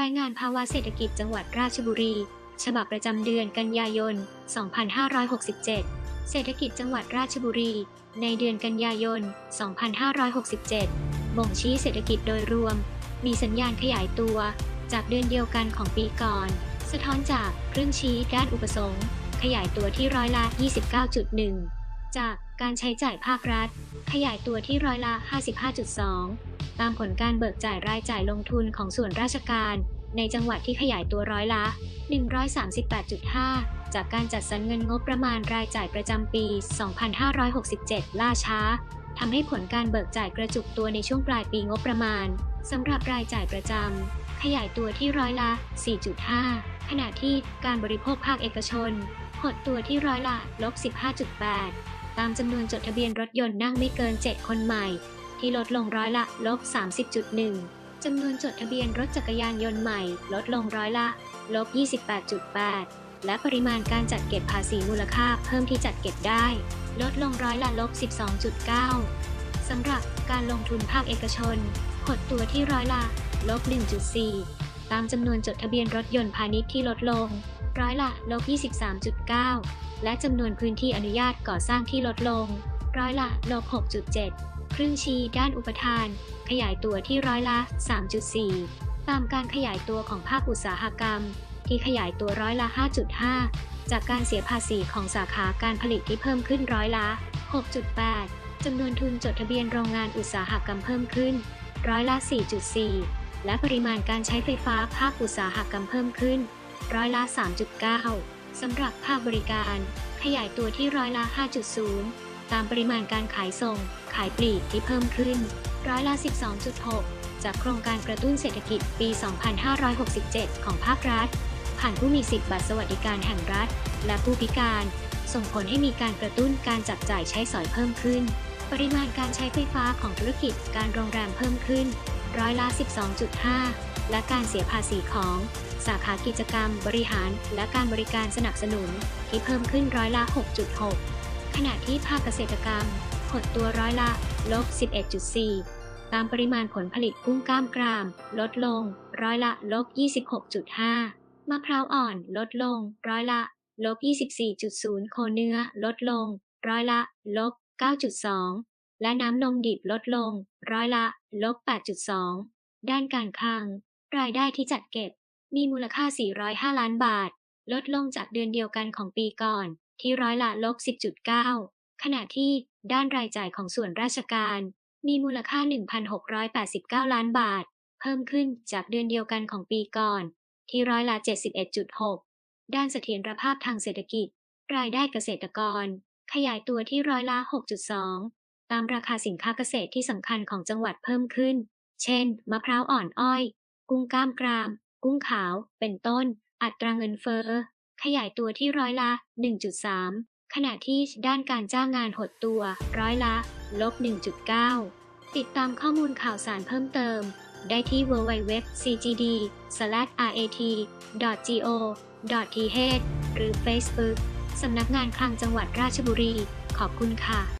รายงานภาวะเศรษฐกิจจังหวัดราชบุรี ฉบับประจำเดือนกันยายน 2567 เศรษฐกิจจังหวัดราชบุรี ในเดือนกันยายน 2567 บ่งชี้เศรษฐกิจโดยรวม มีสัญญาณขยายตัว จากเดือนเดียวกันของปีก่อน สะท้อนจากเครื่องชี้ด้านอุปสงค์ ขยายตัวที่ร้อยละ 29.1 จากการใช้จ่ายภาครัฐ ขยายตัวที่ร้อยละ 55.2 ตามผลการเบิกจ่ายรายจ่ายลงทุนของส่วนราชการ ในจังหวัดที่ขยายตัวร้อยละ 138.5 จากการจัดสรรเงินงบประมาณรายจ่ายประจำปี 2567 ล่าช้าทำให้ผลการเบิกจ่ายกระจุกตัวในช่วงปลายปีงบประมาณสำหรับรายจ่ายประจำขยายตัวที่ร้อยละ 4.5 ขณะที่การบริโภคภาคเอกชน หดตัวที่ร้อยละลบ15.8 ตามจำนวนจดทะเบียนรถยนต์นั่งไม่เกิน 7 คนใหม่ ที่ลดลงร้อยละลบ30.1จำนวนจดทะเบียนรถจักรยานยนต์ใหม่ ลดลงร้อยละลบ28.8 และปริมาณการจัดเก็บภาษีมูลค่าเพิ่มที่จัดเก็บได้ ลดลงร้อยละลบ12.9 สำหรับการลงทุนภาคเอกชนหดตัวที่ร้อยละลบ1.4 ตามจำนวนจดทะเบียนรถยนต์พาณิชย์ที่ลดลง ร้อยละลบ23.9 และจำนวนพื้นที่อนุญาตก่อสร้างที่ลดลง ร้อยละลบ6.7 ครึ่งชี้ด้านอุปทาน ขยายตัวที่ร้อยละ 3.4 ตามการขยายตัวของภาคอุตสาหกรรม ที่ขยายตัวร้อยละ 5.5 จากการเสียภาษีของสาขาการผลิตที่เพิ่มขึ้นร้อยละ 6.8 จำนวนทุนจดทะเบียนโรงงานอุตสาหกรรมเพิ่มขึ้นร้อยละ 4.4 และปริมาณการใช้ไฟฟ้าภาคอุตสาหกรรมเพิ่มขึ้นร้อยละ 3.9 สำหรับภาคบริการ ขยายตัวที่ร้อยละ 5.0 ตามปริมาณการขายส่ง ขายปลีกที่เพิ่มขึ้น ร้อยละ 12.6 จากโครงการกระตุ้นเศรษฐกิจปี 2567 ของภาครัฐ ผ่านผู้มีสิทธิบัตรสวัสดิการแห่งรัฐ และผู้พิการ ส่งผลให้มีการกระตุ้นการจับจ่ายใช้สอยเพิ่มขึ้น ปริมาณการใช้ไฟฟ้าของธุรกิจการโรงแรมเพิ่มขึ้น ร้อยละ 12.5 และการเสียภาษีของสาขากิจกรรม บริหาร และการบริการสนับสนุน ที่เพิ่มขึ้นร้อยละ 6.6 ขณะที่ภาคเกษตรกรรมหดตัวร้อยละลบ 11.4 ตามปริมาณผลผลิตกุ้งกล้ามกราม ลดลง ร้อยละลบ 26.5 มะพร้าวอ่อนลดลง ร้อยละลบ 24.0 โคเนื้อลดลง ร้อยละลบ 9.2 และน้ำนมดิบลดลง ร้อยละลบ 8.2 ด้านการคลัง รายได้ที่จัดเก็บ มีมูลค่า 405 ล้านบาท ลดลงจากเดือนเดียวกันของปีก่อน ที่ร้อยละลบ 10.9 ขณะที่ด้านรายจ่ายของส่วนราชการ มีมูลค่า 1,689 ล้านบาท เพิ่มขึ้นจากเดือนเดียวกันของปีก่อน ที่ร้อยละ 71.6 ด้านเสถียรภาพทางเศรษฐกิจ รายได้เกษตรกร ขยายตัวที่ร้อยละ 6.2 ตามราคาสินค้าเกษตรที่สำคัญของจังหวัดเพิ่มขึ้น เช่น มะพร้าวอ่อนอ้อย กุ้งกล้ามกราม กุ้งขาว เป็นต้น อัตราเงินเฟ้อ ขยายตัวที่ร้อยละ 1.3 ขณะที่ด้านการจ้างงานหดตัว ร้อยละลบ1.9 ติดตามข้อมูลข่าวสารเพิ่มเติม ได้ที่ www.cgd.rat.go.th หรือ Facebook สำนักงานคลังจังหวัดราชบุรี ขอบคุณค่ะ